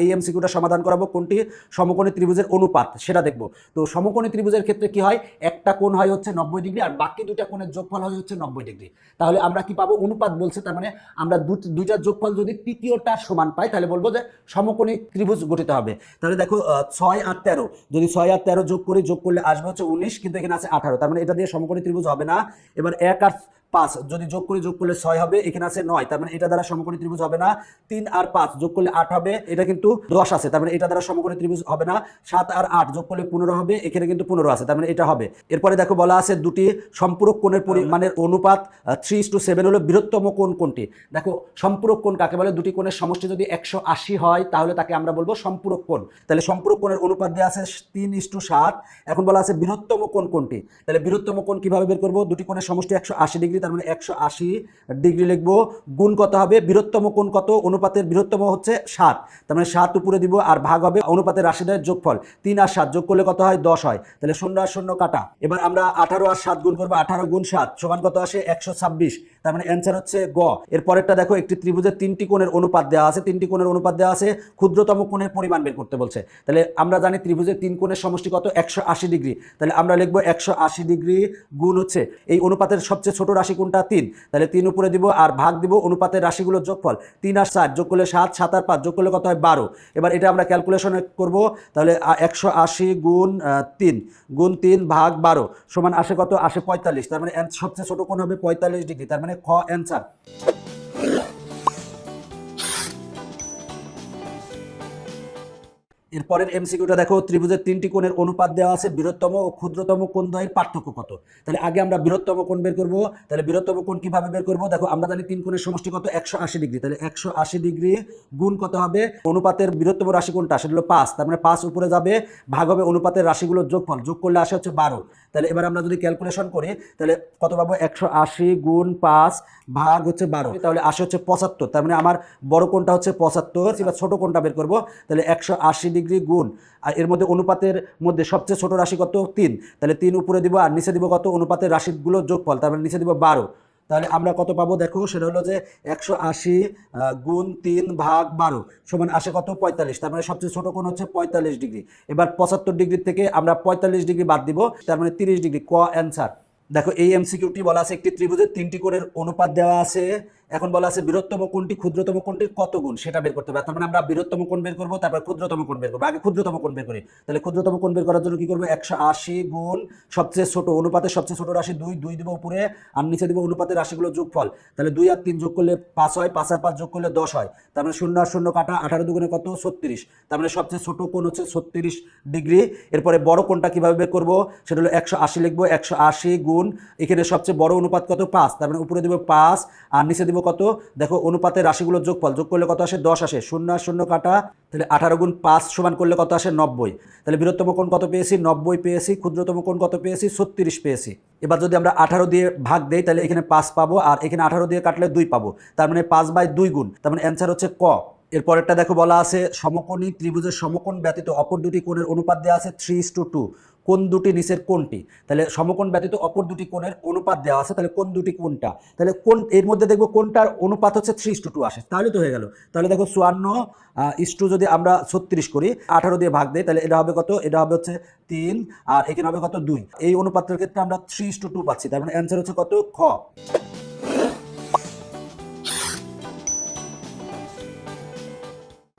এই এমসিকিউটা সমাধান করাবো, কোনটি? সমকোণী ত্রিভুজের অনুপাত, সেটা দেখব। তো সমকোণী ত্রিভুজের ক্ষেত্রে কি হয়? একটা কোণ হয় হচ্ছে নব্বই ডিগ্রি আর বাকি দুইটা কোণের যোগফল হয় হচ্ছে নব্বই ডিগ্রি। তাহলে আমরা কি পাবো? অনুপাত বলছে, তার মানে আমরা দুইটার যোগফল যদি তৃতীয়টা সমান পাই, তাহলে বলব যে সমকোণী ত্রিভুজ গঠিত হবে। তাহলে দেখো ছয় আর তেরো, যদি ছয় আর তেরো যোগ করি, যোগ করলে আসবে হচ্ছে উনিশ, কিন্তু এখানে আছে আঠারো। তার মানে এটা দিয়ে সমকোণী ত্রিভুজ হবে না। এবার এক আর পাঁচ, যদি যোগ করে যোগ করলে ছয় হবে, এখানে আছে নয়, তার মানে এটা দ্বারা সমকোণী ত্রিভুজ হবে না। তিন আর পাঁচ, যোগ করলে আট হবে, এটা কিন্তু দশ আছে, তার মানে এটা দ্বারা সমকোণী ত্রিভুজ হবে না। সাত আর আট, যোগ করলে পনেরো হবে, এখানে কিন্তু পনেরো আছে, তার মানে এটা হবে। এরপরে দেখো বলা আছে দুটি সম্পূরক কোণের পরিমাণের অনুপাত থ্রি ইস টু সেভেন হলো বৃহত্তম কোণ কোনটি দেখো, সম্পূরক কোণ কাকে বলে? দুটি কোণের সমষ্টি যদি একশো আশি হয়, তাহলে তাকে আমরা বলব সম্পূরক কোণ। তাহলে সম্পূরক কোণের অনুপাত দেওয়া আছে তিন টু সাত, এখন বলা আছে বৃহত্তম কোণ কোনটি তাহলে বৃহত্তম কোণ কীভাবে বের করব? দুটি কোণের সমষ্টি একশো আশি ডিগ্রি তার মানে একশো আশি ডিগ্রি লিখব। গুণ কত হবে? বৃহত্তম কোণ কত? অনুপাতের বৃহত্তম হচ্ছে সাত। তার মানে সাত উপরে দিব আর ভাগ হবে অনুপাতের রাশিদের যোগফল। তিন আর সাত যোগ করলে কত হয়? দশ হয়। তাহলে শূন্য আর শূন্য কাটা। এবার আমরা আঠারো আর সাত গুণ করব। আঠারো গুণ সাত সমান কত আসে? একশো ছাব্বিশ। তার মানে অ্যান্সার হচ্ছে গ। এর পরেরটা দেখো, একটি ত্রিভুজের তিনটি কোণের অনুপাত দেওয়া আছে, তিনটি কোণের অনুপাত দেওয়া আছে, ক্ষুদ্রতম কোণের পরিমাণ বের করতে বলছে। তাহলে আমরা জানি ত্রিভুজের তিন কোণের সমষ্টি কত? একশো আশি ডিগ্রি। তাহলে আমরা লিখব একশো আশি ডিগ্রি গুণ হচ্ছে, এই অনুপাতের সবচেয়ে ছোট রাশি কোনটা? তিন। তাহলে তিন উপরে দিব আর ভাগ দিব অনুপাতের রাশিগুলোর যোগফল। তিন আর সাত, যোগ করলে সাত সাত আর পাঁচ, যোগ করলে কত হয়? বারো। এবার এটা আমরা ক্যালকুলেশন করব, তাহলে একশো আশি গুণ তিন। গুণ তিন ভাগ বারো, সমান আসে কত? আসে পঁয়তাল্লিশ। তার মানে সবচেয়ে ছোট কোণ হবে পঁয়তাল্লিশ ডিগ্রি। তার মানে খ অ্যান্সার এরপরের এমসিকিউটা দেখো, ত্রিভুজের তিনটি কোণের অনুপাত দেওয়া আছে, বৃহত্তম ও ক্ষুদ্রতম কোণ দ্বয়ের পার্থক্য কত? তাহলে আগে আমরা বৃহত্তম কোণ বের করব, তাহলে বৃহত্তম কোণ কীভাবে বের করব? দেখো, আমরা জানি তিন কোণের সমষ্টি কত? একশো আশি ডিগ্রি। তাহলে একশো আশি ডিগ্রি গুণ কত হবে? অনুপাতের বৃহত্তম রাশি কোনটা সেটা হলো পাঁচ। তার মানে পাঁচ উপরে যাবে, ভাগ হবে অনুপাতের রাশিগুলোর যোগফল। যোগ করলে আসে হচ্ছে বারো। তাহলে এবার আমরা যদি ক্যালকুলেশন করি, তাহলে কত পাবো? একশো আশি গুণ পাঁচ ভাগ হচ্ছে বারো। তাহলে আসে হচ্ছে পঁচাত্তর। তার মানে আমার বড় কোণটা হচ্ছে পঁচাত্তর, এবার ছোট কোণটা বের করব। তাহলে একশো আশি ডিগ্রি গুণ, আর এর মধ্যে অনুপাতের মধ্যে সবচেয়ে ছোট রাশি কত? তিন। তাহলে তিন উপরে দিব আর নিচে দিব কত? অনুপাতের রাশিগুলো যোগফল, তার মানে নিচে দিব বারো। তাহলে আমরা কত পাবো দেখো? সেটা হলো যে একশো আশি গুণ তিন ভাগ বারো সমান আসে কত? পঁয়তাল্লিশ। তার মানে সবচেয়ে ছোট কোণ হচ্ছে পঁয়তাল্লিশ ডিগ্রি। এবার পঁচাত্তর ডিগ্রি থেকে আমরা পঁয়তাল্লিশ ডিগ্রি বাদ দিব, তার মানে তিরিশ ডিগ্রি। ক অ্যান্সার? দেখো এই এমসিকিউটি বলা আছে একটি ত্রিভুজের তিনটি করে অনুপাত দেওয়া আছে। এখন বলা আছে বৃহত্তম কোণটি ক্ষুদ্রতম কোণটির কত গুণ? সেটা বের করতে হবে। তার মানে আমরা বৃহত্তম কোণ বের করব, তারপর ক্ষুদ্রতম কোণ বের করব। আগে ক্ষুদ্রতম কোণ বের করি। তাহলে ক্ষুদ্রতম কোণ বের করার জন্য কি করব? একশো আশি গুণ সবচেয়ে ছোট অনুপাতের সবচেয়ে ছোট রাশি দুই দুই দিব উপরে আর নিচে দিব অনুপাতের রাশিগুলো যোগফল। তাহলে দুই আর তিন যোগ করলে পাঁচ হয়, পাঁচ আর পাঁচ যোগ করলে দশ হয়। তার মানে শূন্য আর শূন্য কাটা, আঠারো দুগুণে কত? ছত্রিশ। তার মানে সবচেয়ে ছোট কোণ হচ্ছে ছত্রিশ ডিগ্রি। এরপরে বড় কোণটা কীভাবে বের করব? সেটা হলো একশো আশি লিখব, একশো আশি গুণ। এখানে সবচেয়ে বড় অনুপাত কত? পাঁচ। তার মানে উপরে দিব পাঁচ আর নিচে দিব কত? দেখো, অনুপাতের রাশিগুলোর যোগফল, যোগ করলে কত আসে? দশ আসে। শূন্য আর শূন্য কাটা, তাহলে আঠারো গুণ পাঁচ সমান করলে কত আসে? নব্বই। তাহলে বৃহত্তম কোণ কত পেয়েছি? নব্বই পেয়েছি। ক্ষুদ্রতম কোণ কত পেয়েছি? ছত্রিশ পেয়েছি। এবার যদি আমরা আঠারো দিয়ে ভাগ দেই, তাহলে এখানে পাঁচ পাবো, আর এখানে আঠারো দিয়ে কাটলে দুই পাবো। তার মানে পাঁচ বাই দুই গুণ। তার মানে অ্যান্সার হচ্ছে ক। এর পরেরটা দেখো বলা আছে, সমকোণী ত্রিভুজের সমকোণ ব্যতীত অপর দুটি কোণের অনুপাত দেওয়া আছে থ্রি টু টু কোন দুটি নিচের কোনটি তাহলে সমকোণ ব্যতীত অপর দুটি কোণের অনুপাত দেওয়া আছে, তাহলে কোন দুটি কোনটা তাহলে কোন, এর মধ্যে দেখব কোনটার অনুপাত হচ্ছে থ্রি টু টু আসে। তাহলে তো হয়ে গেল। তাহলে দেখো চুয়ান্ন ইস টু যদি আমরা ছত্রিশ করি, আঠারো দিয়ে ভাগ দিই, তাহলে এটা হবে কত? এটা হবে হচ্ছে তিন, আর এখানে হবে কত দুই। এই অনুপাতের ক্ষেত্রে আমরা থ্রি টু টু পাচ্ছি, তার মানে অ্যান্সার হচ্ছে কত? খ।